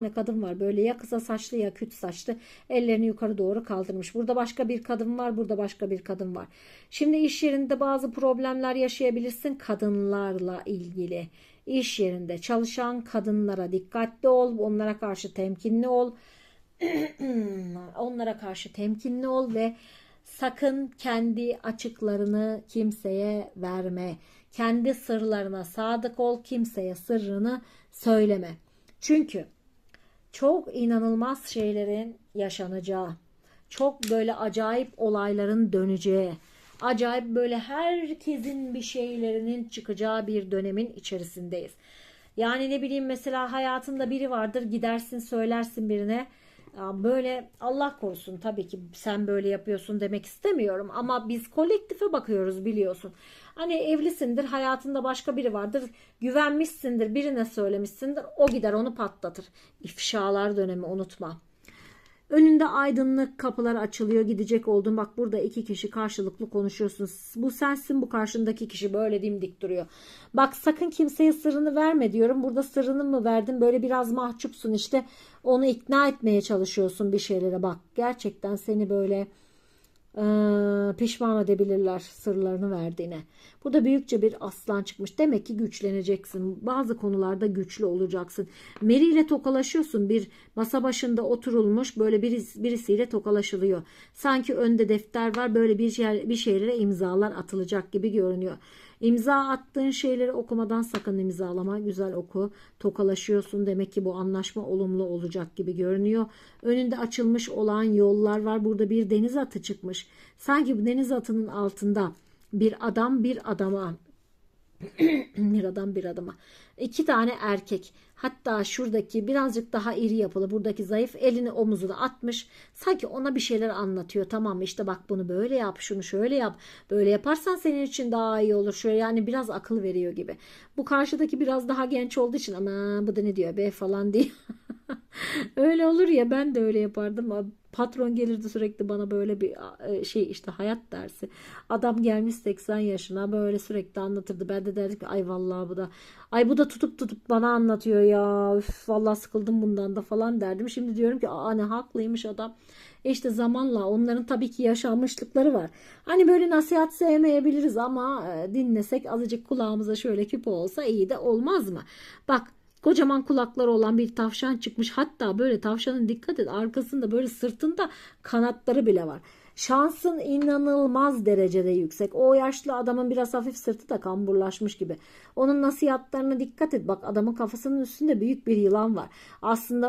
tane kadın var böyle ya kısa saçlı ya küt saçlı ellerini yukarı doğru kaldırmış. Burada başka bir kadın var burada başka bir kadın var. Şimdi iş yerinde bazı problemler yaşayabilirsin kadınlarla ilgili. İş yerinde çalışan kadınlara dikkatli ol onlara karşı temkinli ol. onlara karşı temkinli ol ve sakın kendi açıklarını kimseye verme. Kendi sırlarına sadık ol, kimseye sırrını söyleme. Çünkü çok inanılmaz şeylerin yaşanacağı, çok böyle acayip olayların döneceği, acayip böyle herkesin bir şeylerinin çıkacağı bir dönemin içerisindeyiz. Yani ne bileyim mesela hayatında biri vardır gidersin söylersin birine böyle Allah korusun tabii ki sen böyle yapıyorsun demek istemiyorum ama biz kolektife bakıyoruz biliyorsun. Hani evlisindir hayatında başka biri vardır güvenmişsindir birine söylemişsindir o gider onu patlatır. İfşalar dönemi unutma. Önünde aydınlık kapılar açılıyor gidecek oldun. Bak burada iki kişi karşılıklı konuşuyorsun. Bu sensin bu karşındaki kişi böyle dimdik duruyor. Bak sakın kimseye sırrını verme diyorum. Burada sırrını mı verdin? Böyle biraz mahcupsun işte. Onu ikna etmeye çalışıyorsun bir şeylere. Bak gerçekten seni böyle pişman edebilirler sırlarını verdiğine. Burada büyükçe bir aslan çıkmış. Demek ki güçleneceksin. Bazı konularda güçlü olacaksın. Meri ile tokalaşıyorsun. Bir masa başında oturulmuş böyle birisi, birisiyle tokalaşılıyor. Sanki önde defter var. Böyle bir, yer, bir şeylere imzalar atılacak gibi görünüyor. İmza attığın şeyleri okumadan sakın imzalama. Güzel oku. Tokalaşıyorsun. Demek ki bu anlaşma olumlu olacak gibi görünüyor. Önünde açılmış olan yollar var. Burada bir deniz atı çıkmış. Sanki bu deniz atının altında bir adam bir adama bir adam bir adama. İki tane erkek. Hatta şuradaki birazcık daha iri yapılı. Buradaki zayıf elini omuzuna atmış. Sanki ona bir şeyler anlatıyor. Tamam? İşte bak bunu böyle yap. Şunu şöyle yap. Böyle yaparsan senin için daha iyi olur. Şöyle yani biraz akıl veriyor gibi. Bu karşıdaki biraz daha genç olduğu için ama bu da ne diyor be falan diye. öyle olur ya ben de öyle yapardım. Patron gelirdi sürekli bana böyle bir şey işte hayat dersi. Adam gelmiş 80 yaşına böyle sürekli anlatırdı. Ben de derdim ki ay vallahi bu da ay bu da tutup tutup bana anlatıyor ya. Üf, vallahi sıkıldım bundan da falan derdim. Şimdi diyorum ki aa ne haklıymış adam. E işte zamanla onların tabii ki yaşanmışlıkları var. Hani böyle nasihat sevmeyebiliriz ama dinlesek azıcık kulağımıza şöyle küpe olsa iyi de olmaz mı? Bak Kocaman kulakları olan bir tavşan çıkmış. Hatta böyle tavşanın dikkat et arkasında böyle sırtında kanatları bile var. Şansın inanılmaz derecede yüksek. O yaşlı adamın biraz hafif sırtı da kamburlaşmış gibi. Onun nasihatlarına dikkat et. Bak adamın kafasının üstünde büyük bir yılan var. Aslında